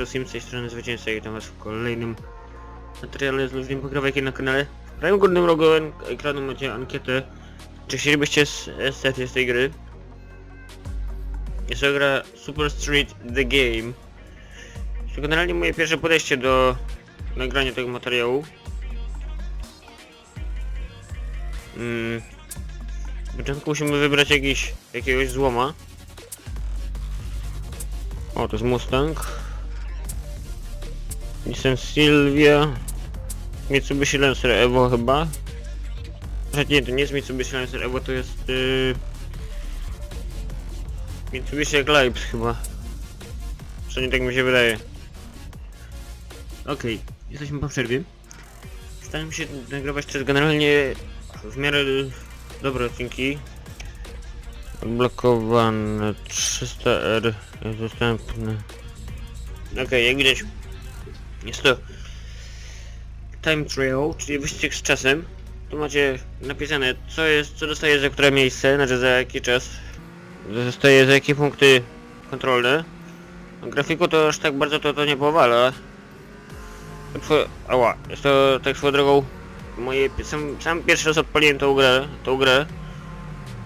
Szosim z tej strony Zwycięzca i witam was w kolejnym materiale z luźnym pogrywajkiem na kanale. W prawym górnym rogu ekranu macie ankietę, czy chcielibyście s- estetę z tej gry. Jest to gra Super Street The Game. To generalnie moje pierwsze podejście do nagrania tego materiału. Mm. Na początku musimy wybrać jakiś, jakiegoś złoma. O, to jest Mustang. Nissan Silvia. Mitsubishi Lancer Evo chyba. Znaczy nie, to nie jest Mitsubishi Lancer Evo, to jest... Yy... Mitsubishi Eclipse chyba. Przynajmniej tak mi się wydaje. Okej, jesteśmy po przerwie. Staram się nagrywać też generalnie w miarę dobre odcinki. Odblokowane 300R jest dostępne. Okej, jak widać jest to time trial, czyli wyścig z czasem. Tu macie napisane co jest, co dostaje za które miejsce, znaczy za jaki czas. Dostaje za jakie punkty kontrolne. Na grafiku to aż tak bardzo to, to nie powala. Twoje- Ała, jest to tak swoją drogą moje, sam, sam pierwszy raz odpaliłem tą grę, tą grę.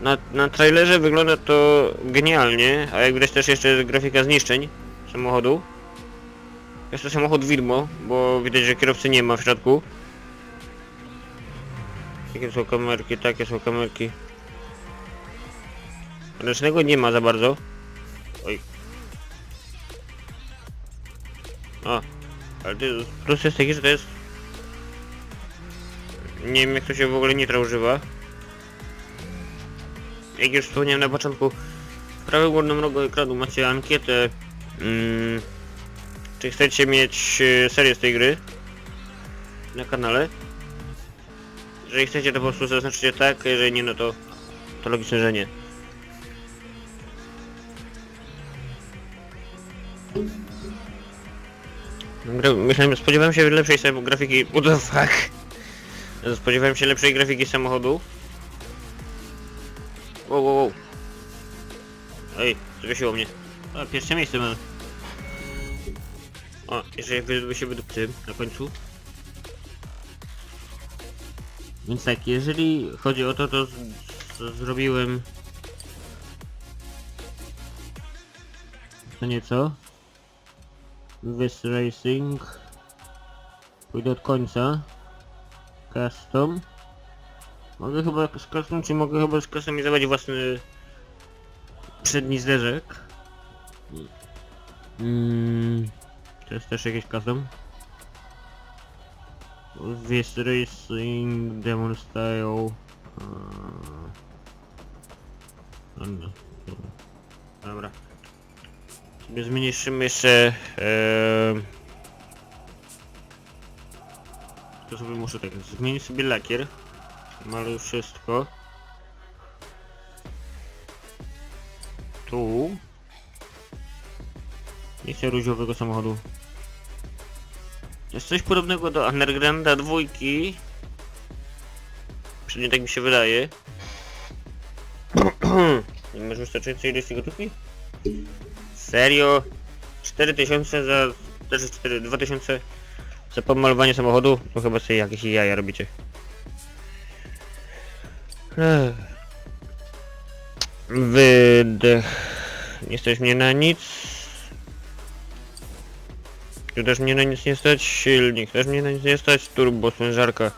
Na, na trailerze wygląda to genialnie, a jak widać też jeszcze grafika zniszczeń samochodu. Jest to samochód Wirmo, bo widać, że kierowcy nie ma w środku. Takie są kamerki, takie są kamerki. Ręcznego nie ma za bardzo. Oj. O, ale to plus jest taki, że to jest... Nie wiem jak to się w ogóle nitra używa. Jak już wspomniałem na początku, w prawym górnym rogu ekranu macie ankietę, mm, czy chcecie mieć e, serię z tej gry na kanale. Jeżeli chcecie to po prostu zaznaczycie tak, jeżeli nie no to, to logiczne, że nie. Myślałem, spodziewałem się lepszej grafiki, what the fuck? Spodziewałem się lepszej grafiki samochodu. Wow, wow, wow. Ej, zwiesiło mnie. A, pierwsze miejsce mam. O, jeszcze wy, się wydupcy na końcu. Więc tak, jeżeli chodzi o to, to z, z, zrobiłem... To nieco. This Racing. Pójdę od końca. Custom. Mogę chyba z custom, czy mogę chyba skustomizować własny przedni zderzek. Mm, to jest też jakiś custom. This Racing Demon Style. eee, no, no, dobra. Sobie zmniejszymy jeszcze... Eee, to sobie muszę tak zmienić sobie lakier. Maluj wszystko. Tu. Nie chcę różowego samochodu. Jest coś podobnego do Undergrounda dwójki. Przynajmniej tak mi się wydaje. Nie masz wystarczającej ilości gotówki? Serio? 4000 za... Też jest 4, 2000 za pomalowanie samochodu? To chyba sobie jakieś jaja robicie. Ech. Wydech. Nie stać mnie na nic. Tu też mnie na nic nie stać. Silnik też mnie na nic nie stać. Turbo, sprężarka.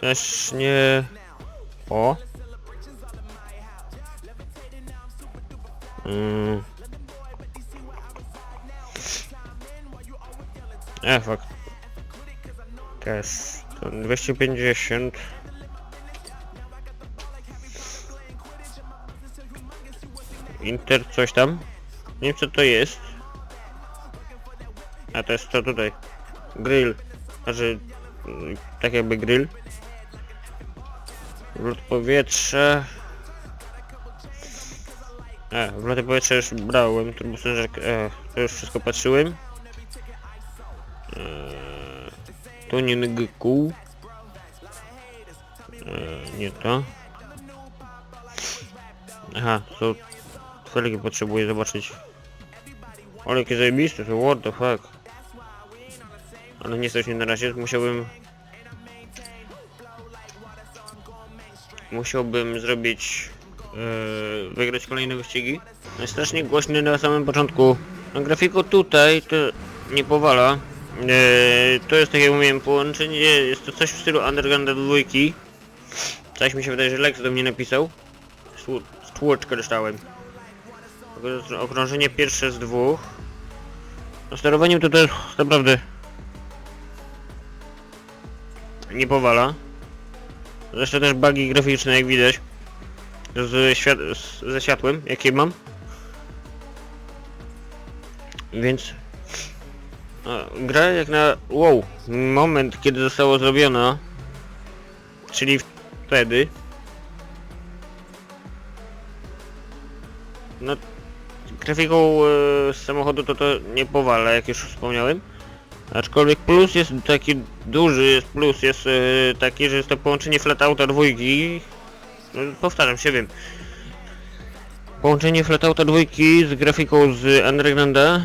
Też nie... O! Mm. E, fuck. Kes. To 250. Inter coś tam. Nie wiem co to jest. A to jest to tutaj. Grill. Znaczy, mm, tak jakby grill. Wlot powietrza. E, wloty powietrza już brałem, turbosężek, e, to już wszystko patrzyłem. Eee, tuning kół. Eee, nie to. Aha, to felgi potrzebuję zobaczyć. Ale jakie zajebiste to, what the fuck. Ale nie stać mnie na razie, musiałbym... Musiałbym zrobić... Yy, wygrać kolejne wyścigi. No jest strasznie głośny na samym początku. No grafiku tutaj to nie powala. Yy, to jest tak jak mówiłem połączenie, jest to coś w stylu Undergrounda 2. Coś mi się wydaje, że Lex do mnie napisał. Stłuczkę dostałem. Okrążenie pierwsze z dwóch. No sterowaniem to też naprawdę nie powala. Zresztą też bugi graficzne jak widać. Z świat z, ze światłem jakie mam. Więc a, gra jak na wow moment kiedy zostało zrobiona czyli wtedy no grafiką e, samochodu to to nie powala jak już wspomniałem aczkolwiek plus jest taki duży jest plus jest e, taki że jest to połączenie flatouta dwójki. No, powtarzam się wiem. Połączenie flatouta dwójki z grafiką z Undergrounda.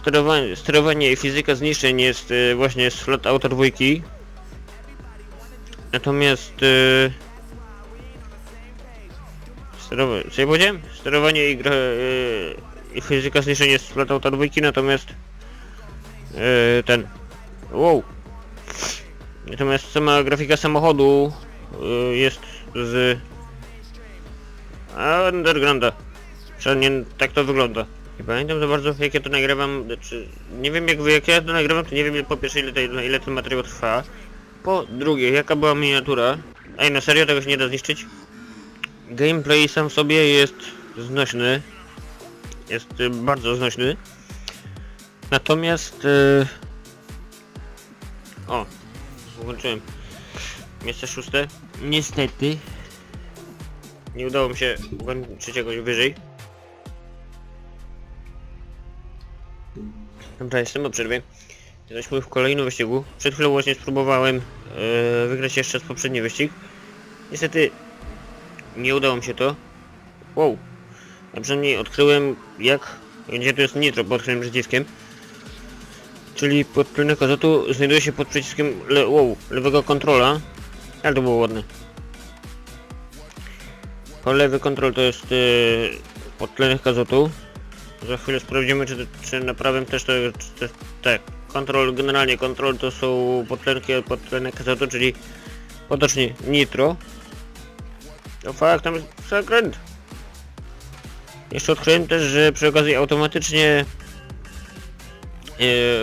Sterowanie, sterowanie i fizyka zniszczeń jest e, właśnie z flatouta dwójki. Natomiast e, sterowanie, co ja powiedziałem? Sterowanie i, gra, e, i fizyka zniszczeń jest z flatouta dwójki, natomiast e, ten wow Natomiast sama grafika samochodu e, jest z Undergrounda. Przynajmniej tak to wygląda. Nie pamiętam za bardzo jak ja to nagrywam, czy nie wiem jak, jak ja to nagrywam, to nie wiem po pierwsze ile, te, ile ten materiał trwa. Po drugie, jaka była miniatura. Ej, no serio, tego się nie da zniszczyć? Gameplay sam w sobie jest znośny. Jest y, bardzo znośny. Natomiast... Y... O, włączyłem. Miejsce szóste. Niestety. Nie udało mi się ukończyć czegoś wyżej. Dobra, jestem po przerwie. Jesteśmy w kolejnym wyścigu. Przed chwilą właśnie spróbowałem e, wygrać jeszcze z poprzedni wyścig. Niestety nie udało mi się to. Wow. A przynajmniej odkryłem jak... Gdzie to jest nitro pod którym przyciskiem. Czyli podtlenek azotu znajduje się pod przyciskiem le wow, lewego kontrola. Ale to było ładne. Po lewy kontrol to jest yy, podtlenek azotu. Za chwilę sprawdzimy czy, czy na prawym też to to- tak. Kontrol, generalnie kontrol to są podtlenki, podtlenek azotu, czyli potocznie nitro. No fakt, tam jest zakręt. Jeszcze odkryłem też, że przy okazji automatycznie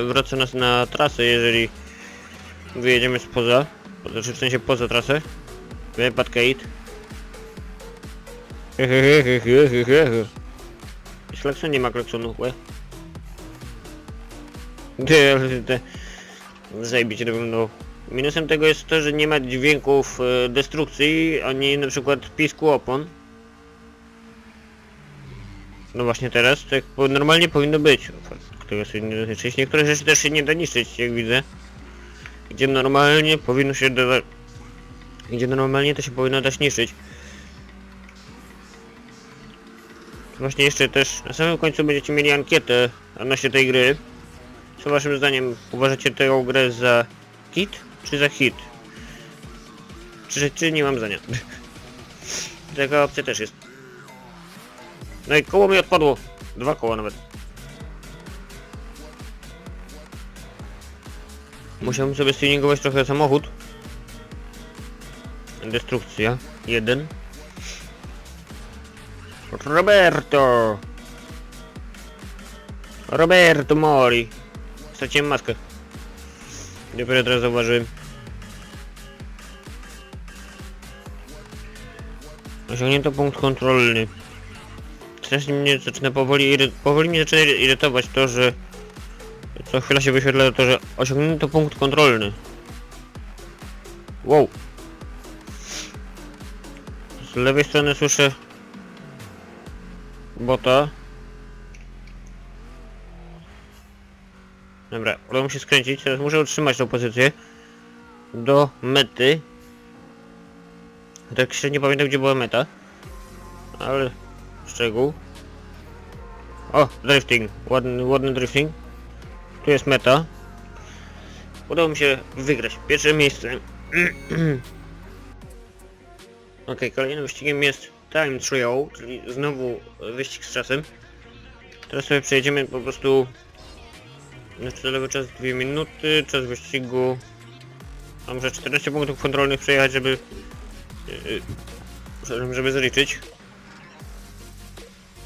wraca nas na trasę, jeżeli wyjedziemy spoza, znaczy w sensie poza trasę. Wypad Kate. Klaksonu nie ma klaksonu, łe. Ty, ale te... Zajebicie to wyglądało. Minusem tego jest to, że nie ma dźwięków e, destrukcji, ani na przykład pisku opon. No właśnie teraz, tak normalnie powinno być. Tego sobie nie. Niektóre rzeczy też się nie da niszczyć, jak widzę. Gdzie normalnie powinno się da... Gdzie normalnie to się powinno dać niszczyć. Właśnie jeszcze też na samym końcu będziecie mieli ankietę odnośnie tej gry. Co waszym zdaniem uważacie tę grę za hit czy za hit? Czy, czy nie mam zdania? Taka opcja też jest. No i koło mi odpadło. Dwa koła nawet. Musiałem sobie tuningować trochę samochód. Destrukcja. Jeden. Roberto! Roberto Mori! Straciłem maskę. Dopiero teraz zauważyłem. Osiągnięto punkt kontrolny. Strasznie mnie zaczyna powoli, powoli mnie zaczyna iry- irytować to, że co chwila się wyświetla to, że osiągnięto punkt kontrolny. Wow. Z lewej strony słyszę bota. Dobra, udało mi się skręcić, teraz muszę utrzymać tą pozycję do mety. Tak nie pamiętam gdzie była meta. Ale szczegół. O, drifting. Ładny, ładny drifting. Tu jest meta. Udało mi się wygrać. Pierwsze miejsce. Ok, kolejnym wyścigiem jest Time Trial, czyli znowu wyścig z czasem. Teraz sobie przejedziemy po prostu na celowy czas 2 minuty, czas wyścigu a może 14 punktów kontrolnych przejechać, żeby yy, żeby zaliczyć.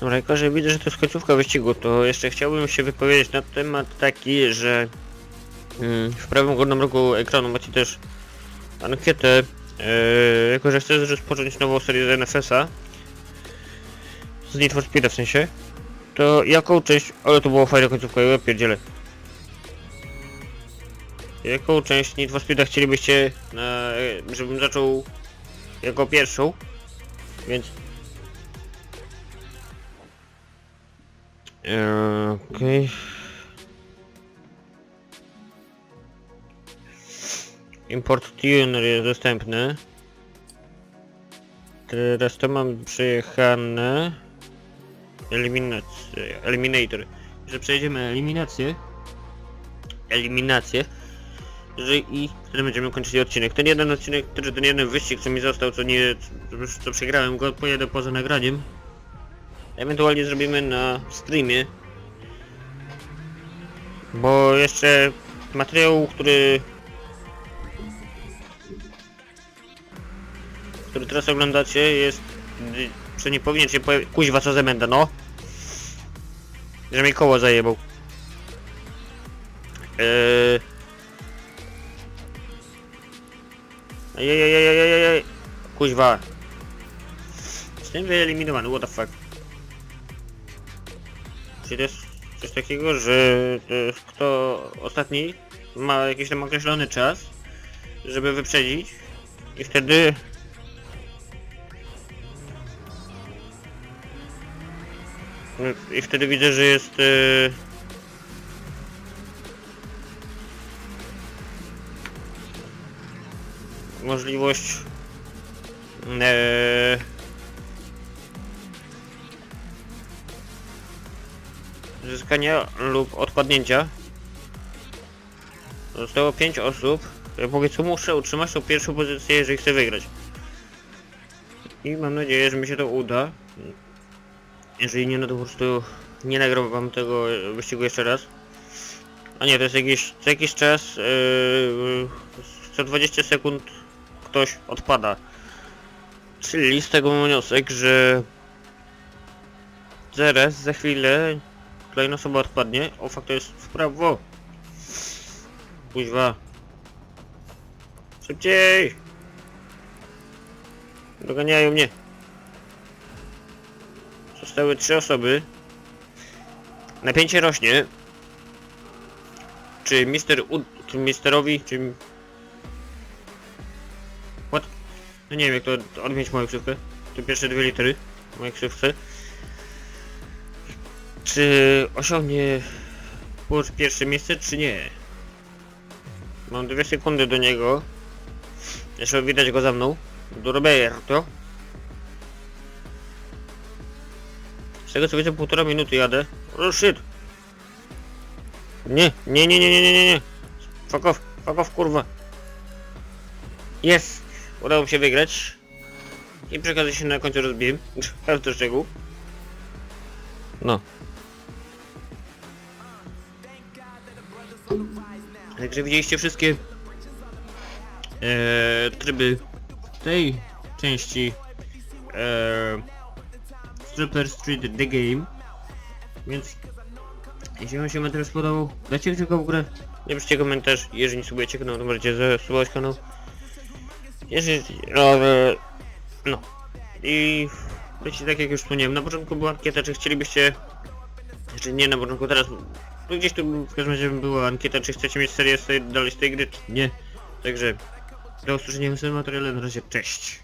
Jako że widzę, że to jest końcówka wyścigu, to jeszcze chciałbym się wypowiedzieć na temat taki, że mm, w prawym górnym rogu ekranu macie też ankietę, yy, jako że chcę rozpocząć nową serię z NFS-a, z Need for Speed w sensie, to jaką część, ale to było fajna końcówka, ja pierdzielę. Jaką część Need for Speeda chcielibyście, na, żebym zaczął jako pierwszą? Więc... Okej. Import tuner jest dostępny. Teraz to mam przejechane. Eliminację. Eliminator. Że przejdziemy eliminację. Eliminację. Że i wtedy będziemy kończyć odcinek. Ten jeden odcinek, który ten jeden wyścig, co mi został, co nie, co, przegrałem, go pojedę poza nagraniem. Ewentualnie zrobimy na streamie. Bo jeszcze materiał, który... który teraz oglądacie jest... co nie powinien się pojawić... Kuźwa, co za menda, no! Że mi koło zajebał. Eee... Ejejejejejejej. Kuźwa. Jestem wyeliminowany, what the fuck. Czyli to jest coś takiego, że e, kto ostatni ma jakiś tam określony czas, żeby wyprzedzić i wtedy i wtedy widzę, że jest e, możliwość eee, zyskania lub odpadnięcia. Zostało 5 osób. Póki co muszę utrzymać tą pierwszą pozycję, jeżeli chcę wygrać. I mam nadzieję, że mi się to uda. Jeżeli nie, no to po prostu nie nagram tego wyścigu jeszcze raz. A nie, to jest jakiś, co jakiś czas, yy, co 20 sekund ktoś odpada. Czyli z tego mam wniosek, że zaraz, za chwilę kolejna osoba odpadnie. O fakt to jest w prawo. Kuźwa. Szybciej! Doganiają mnie. Zostały trzy osoby. Napięcie rośnie. Czy mister U... czy misterowi, czy No nie wiem jak to odmienić moją ksywkę. Te pierwsze dwie litery w mojej ksywce. Czy osiągnie pierwsze miejsce, czy nie? Mam dwie sekundy do niego. Jeszcze widać go za mną. Do Roberto. Z tego co widzę półtora minuty jadę. Oh shit! Nie, nie, nie, nie, nie, nie, nie, nie. Fuck off, fuck off, kurwa. Jest! Udało mi się wygrać. I przy okazji się na końcu rozbiłem. Każdy szczegół. No. Także widzieliście wszystkie e, tryby tej części e, Street The Game. Więc jeśli wam się materiał spodobał, dajcie kciuka w górę, napiszcie komentarz, jeżeli nie subujecie kanału, to możecie zasubować kanał. Jeżeli... E, no. I... Wiecie, tak jak już wspomniałem, na początku była ankieta, czy chcielibyście... Znaczy nie na początku, teraz... No gdzieś tu w każdym razie była ankieta, czy chcecie mieć serię z tej, dalej z tej gry, czy nie. Także... Do usłyszenia w materiale, na razie, cześć.